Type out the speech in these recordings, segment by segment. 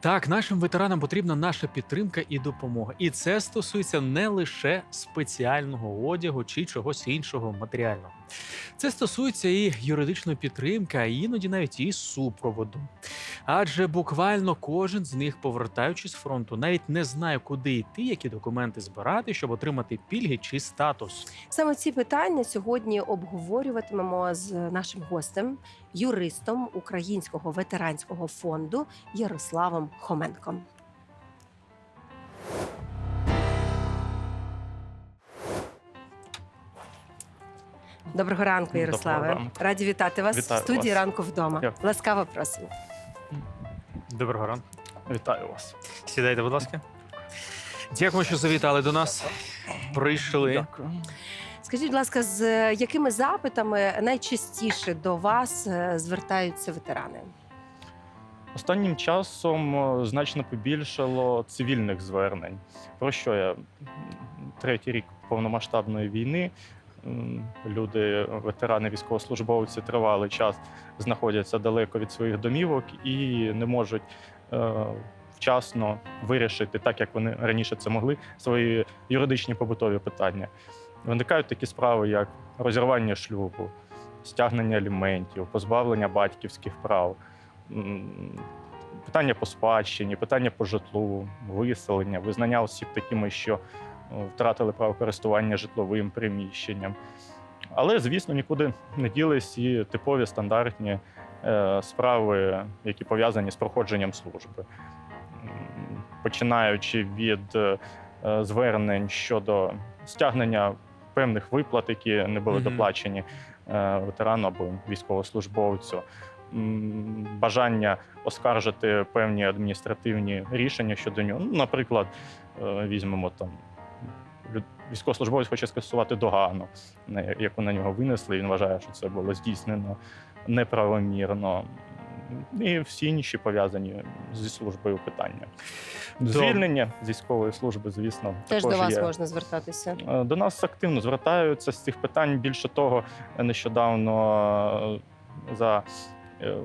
Так, нашим ветеранам потрібна наша підтримка і допомога. І це стосується не лише спеціального одягу чи чогось іншого матеріального. Це стосується і юридичної підтримки, а іноді навіть і супроводу. Адже буквально кожен з них, повертаючись з фронту, навіть не знає, куди йти, які документи збирати, щоб отримати пільги чи статус. Саме ці питання сьогодні обговорюватимемо з нашим гостем, юристом Українського ветеранського фонду Ярославом Хоменком. Доброго ранку, Доброго Ярославе. ранку. Раді вітати вас Вітаю в студії вас. ранку вдома. Дякую. Ласкаво просимо. Доброго ранку. Вітаю вас. Сідайте, будь ласка. Дякую, що завітали до нас. Прийшли. Дякую. Скажіть, будь ласка, з якими запитами найчастіше до вас е, звертаються ветерани? Останнім часом е, значно побільшало цивільних звернень. Про що я третій рік повномасштабної війни. Люди, ветерани, військовослужбовці тривалий час знаходяться далеко від своїх домівок і не можуть е, вчасно вирішити, так як вони раніше це могли, свої юридичні побутові питання. Виникають такі справи, як розірвання шлюбу, стягнення аліментів, позбавлення батьківських прав, питання по спадщині, питання по житлу, виселення, визнання осіб такими, що втратили право користування житловим приміщенням. Але, звісно, нікуди не ділись і типові стандартні е, справи, які пов'язані з проходженням служби. Починаючи від е, е, звернень щодо стягнення певних виплат, які не були доплачені е, ветерану або військовослужбовцю, бажання оскаржити певні адміністративні рішення щодо нього. Ну, наприклад, е, візьмемо там. Військовослужбовець хоче скасувати догану, яку на нього винесли. Він вважає, що це було здійснено неправомірно. І всі інші пов'язані зі службою питання. Звільнення з військової служби, звісно, Теж до вас є. можна звертатися. Е, До нас активно звертаються з цих питань. Більше того, нещодавно е, за е,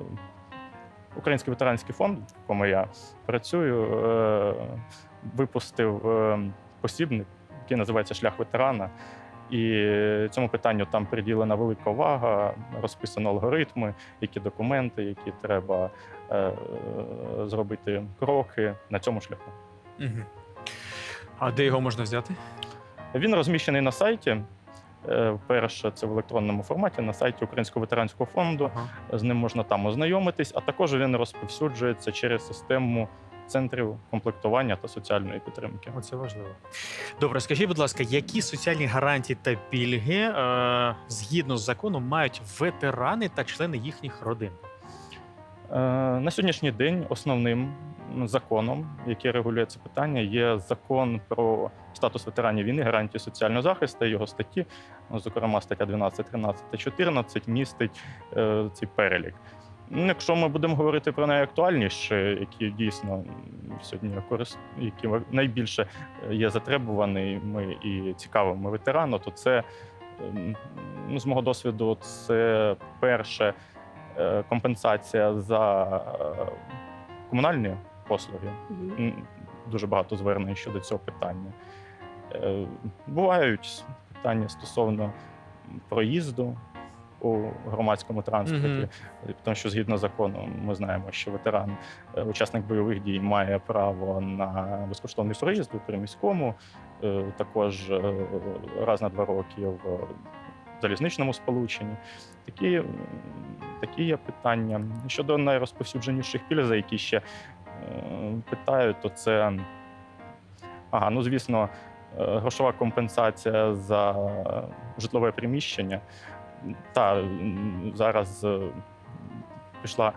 Український ветеранський фонд, в якому я працюю, випустив посібник, який називається Шлях ветерана. І цьому питанню там приділена велика увага, розписано алгоритми, які документи, які треба е, зробити кроки на цьому шляху. Угу. А де його можна взяти? Він розміщений на сайті. Е, Перше, це в електронному форматі на сайті Українського ветеранського фонду. Ага. З ним можна там ознайомитись, а також він розповсюджується через систему центрів комплектування та соціальної підтримки. Оце важливо. Добре, скажіть, будь ласка, які соціальні гарантії та пільги е, згідно з законом мають ветерани та члени їхніх родин? Е, На сьогоднішній день основним законом, який регулює це питання, є закон про статус ветеранів війни, гарантії соціального захисту. Його статті, ну, зокрема, стаття 12, 13 та 14, містить е, цей перелік. Ну, Якщо ми будемо говорити про найактуальніші, які дійсно сьогодні корис... які найбільше е, є затребуваними і цікавими ветерану, то це ем, ну, з мого досвіду, це перше е, компенсація за е, комунальні послуги. Дуже багато звернень щодо цього питання. Бувають питання стосовно проїзду у громадському транспорті, Мгм. тому що згідно закону ми знаємо, що ветеран, е, учасник бойових дій, має право на безкоштовний проїзд у приміському, е, також е, раз на два роки в залізничному сполученні. Такі, такі є питання. Щодо найрозповсюдженіших пільг, за які ще питають, то це ага, ну звісно, грошова компенсація за житлове приміщення. Та зараз е, пішла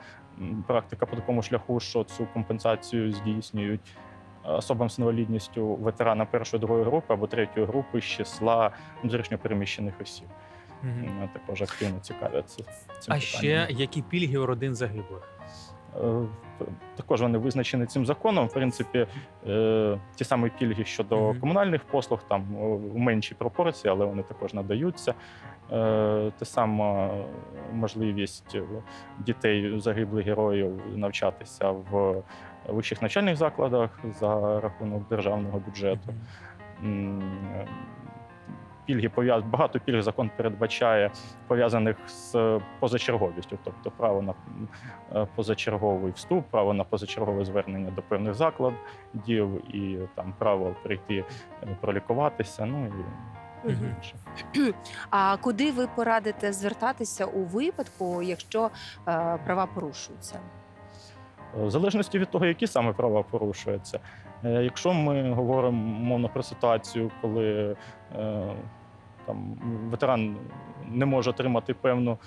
практика по такому шляху, що цю компенсацію здійснюють особам з інвалідністю ветерана першої другої групи або третьої групи з числа внутрішньопереміщених осіб. Мгм. Також активно цікавляться цим А питанням. ще які пільги у родин загиблих? Е, Також вони визначені цим законом. В принципі, е, ті самі пільги щодо комунальних послуг, там о, у меншій пропорції, але вони також надаються. Е, Те саме можливість дітей загиблих героїв навчатися в вищих навчальних закладах за рахунок державного бюджету. Е, Пільги пов'яз... багато пільг закон передбачає пов'язаних з позачерговістю, тобто право на е, позачерговий вступ, право на позачергове звернення до певних закладів і там право прийти е, пролікуватися. Ну і інше. А куди ви порадите звертатися у випадку, якщо е, права порушуються? В залежності від того, які саме права порушуються. Е, Якщо ми говоримо мовно про ситуацію, коли е, там ветеран не може отримати певну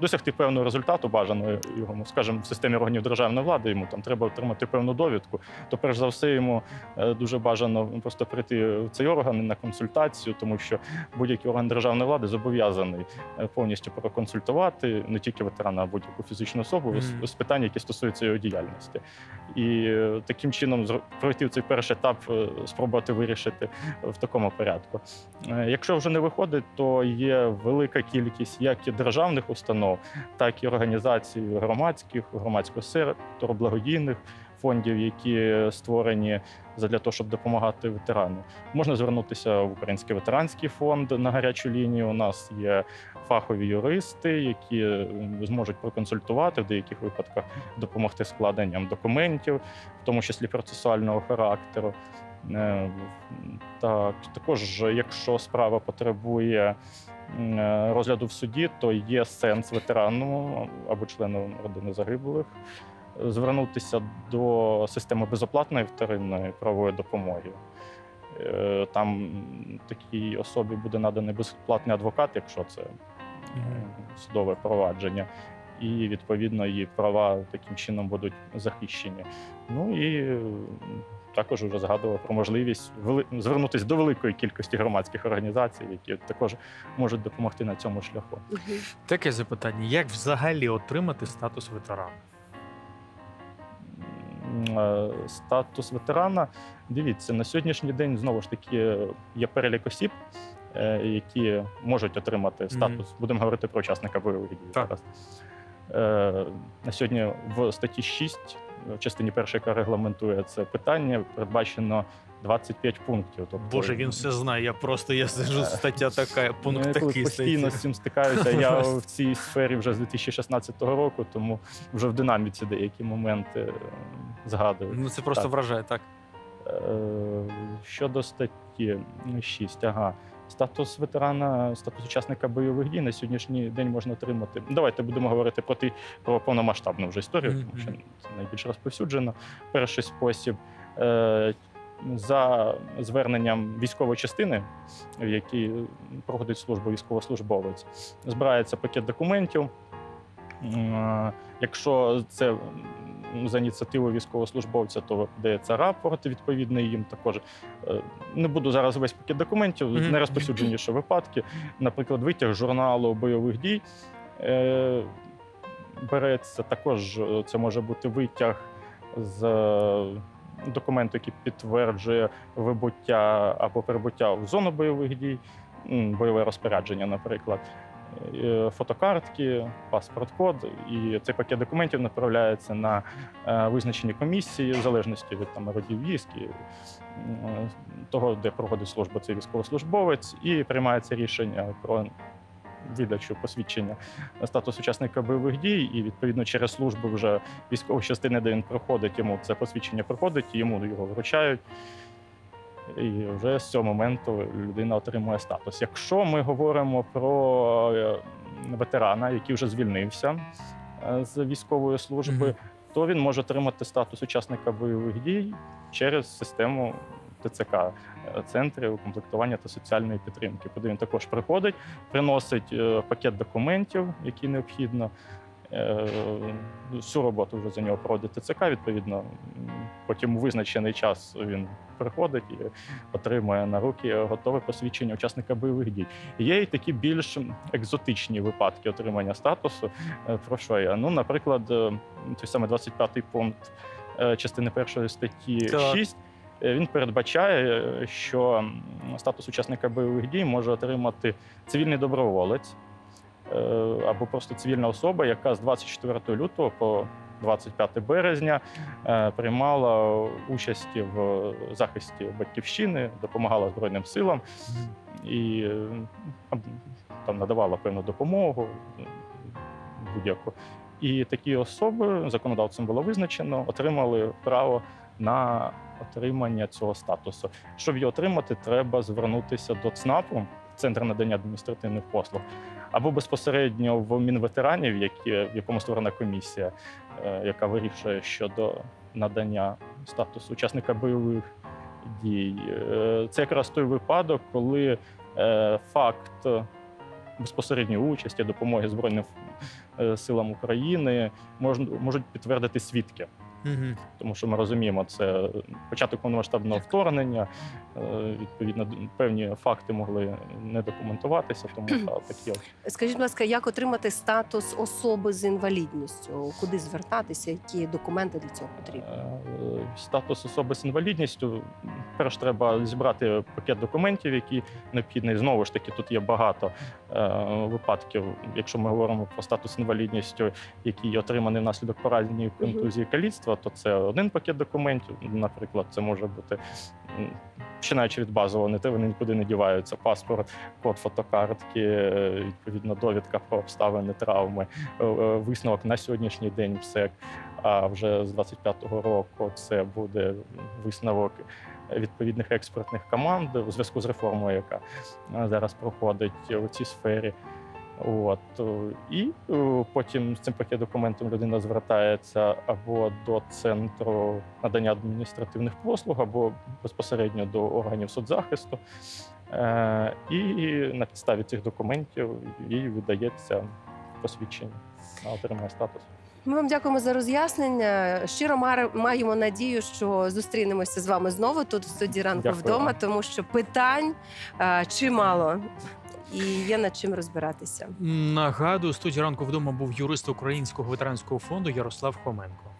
досягти певного результату бажаного йому, скажімо, в системі органів державної влади, йому там треба отримати певну довідку, то перш за все йому е, дуже бажано просто прийти в цей орган на консультацію, тому що будь-який орган державної влади зобов'язаний е, повністю проконсультувати не тільки ветерана, а будь-яку фізичну особу з, Мгм. з питань, які стосуються його діяльності. І е, таким чином пройти цей перший етап, спробувати вирішити в такому порядку. Якщо вже не виходить, то є велика кількість як і державних установ, так і організацій громадських, громадського сектору, благодійних фондів, які створені для того, щоб допомагати ветерану. Можна звернутися в Український ветеранський фонд на гарячу лінію. У нас є фахові юристи, які зможуть проконсультувати в деяких випадках, допомогти складенням документів, в тому числі процесуального характеру. Е, Так, також, якщо справа потребує е, розгляду в суді, то є сенс ветерану або члену родини загиблих звернутися до системи безоплатної вторинної правової допомоги. Е, Там такій особі буде наданий безплатний адвокат, якщо це е, судове провадження, і відповідно її права таким чином будуть захищені. Ну і також вже згадував про можливість звернутися до великої кількості громадських організацій, які також можуть допомогти на цьому шляху. Таке запитання: як взагалі отримати статус ветерана? Е, Статус ветерана. Дивіться, на сьогоднішній день знову ж таки є перелік осіб, е, які можуть отримати статус. Будемо говорити про учасника бойових дій. Зараз. Е, На сьогодні в статті 6, в частині першої, яка регламентує це питання, передбачено 25 пунктів. Тобто, Боже, він все знає. Я просто я сижу, стаття така, пункт я такий постійно з цим стикаюся. Я в цій сфері вже з 2016 року, тому вже в динаміці деякі моменти е, згадую. Ну це просто Так. вражає, так. Е, Щодо статті 6, ага. Статус ветерана, статус учасника бойових дій на сьогоднішній день можна отримати. Давайте будемо говорити про ті про повномасштабну вже історію, тому що це найбільш розповсюджено. Перший спосіб е, за зверненням військової частини, в якій проходить службу військовослужбовець, збирається пакет документів. Якщо це за ініціативою військовослужбовця, то дається рапорт відповідний їм також. Е, Не буду зараз весь пакет документів, Мгм. найрозповсюдженіші випадки. Наприклад, витяг журналу бойових дій е, береться. Також е, це може бути витяг з е, документу, який підтверджує вибуття або прибуття в зону бойових дій, бойове розпорядження, наприклад. Е, Фотокартки, паспорт-код, і цей пакет документів направляється на е, визначені комісії, в залежності від там родів військ, і, того, де проходить службу цей військовослужбовець, і приймається рішення про видачу посвідчення статус учасника бойових дій, і відповідно через службу вже військової частини, де він проходить, йому це посвідчення проходить, йому його вручають. І вже з цього моменту людина отримує статус. Якщо ми говоримо про е, ветерана, який вже звільнився е, з військової служби, то він може отримати статус учасника бойових дій через систему ТЦК е, центрів комплектування та соціальної підтримки, куди він також приходить, приносить е, пакет документів, які необхідно. Е, Всю роботу вже за нього проводить ТЦК, відповідно, потім у визначений час він приходить і отримує на руки готове посвідчення учасника бойових дій. Є і такі більш екзотичні випадки отримання статусу. Про що я? Ну, наприклад, той самий 25-й пункт частини першої статті Так. 6. Е, Він передбачає, е, що статус учасника бойових дій може отримати цивільний доброволець е, або просто цивільна особа, яка з 24 лютого по 25 березня приймала участі в захисті батьківщини, допомагала Збройним силам і там- надавала певну допомогу будь-яку. І такі особи законодавцем було визначено, отримали право на отримання цього статусу. Щоб його отримати, треба звернутися до ЦНАПу, Центр надання адміністративних послуг, або безпосередньо в Мінветеранів, які, в якому створена комісія, е, яка вирішує щодо надання статусу учасника бойових дій. Е, Це якраз той випадок, коли е, факт безпосередньої участі, допомоги Збройним силам України мож- можуть підтвердити свідки. Мгм. Тому що ми розуміємо, це початок повномасштабного вторгнення. е, Відповідно, певні факти могли не документуватися, тому та, такі Скажіть, будь ласка, як отримати статус особи з інвалідністю? Куди звертатися? Які документи для цього потрібні? Е, статус особи з інвалідністю. Перш треба зібрати пакет документів, які необхідні. Знову ж таки, тут є багато е, випадків. Якщо ми говоримо про статус інвалідністю, який отриманий внаслідок поранення, контузії, каліцтва, то це один пакет документів. Наприклад, це може бути починаючи від базового, не те вони нікуди не діваються. Паспорт, код фотокартки, е, відповідно, довідка про обставини травми, е, е, висновок на сьогоднішній день МСЕК. А вже з 25-го року це буде висновок відповідних експертних команд у зв'язку з реформою, яка зараз проходить у цій сфері. От і потім з цим пакет документом людина звертається або до центру надання адміністративних послуг, або безпосередньо до органів соцзахисту. Е, І на підставі цих документів їй видається посвідчення на отримання статусу. Ми вам дякуємо за роз'яснення. Щиро маємо надію, що зустрінемося з вами знову тут в студії ранку Дякую вдома, тому що питань е, чимало і є над чим розбиратися. Нагадую, у студії ранку вдома був юрист Українського ветеранського фонду Ярослав Хоменко.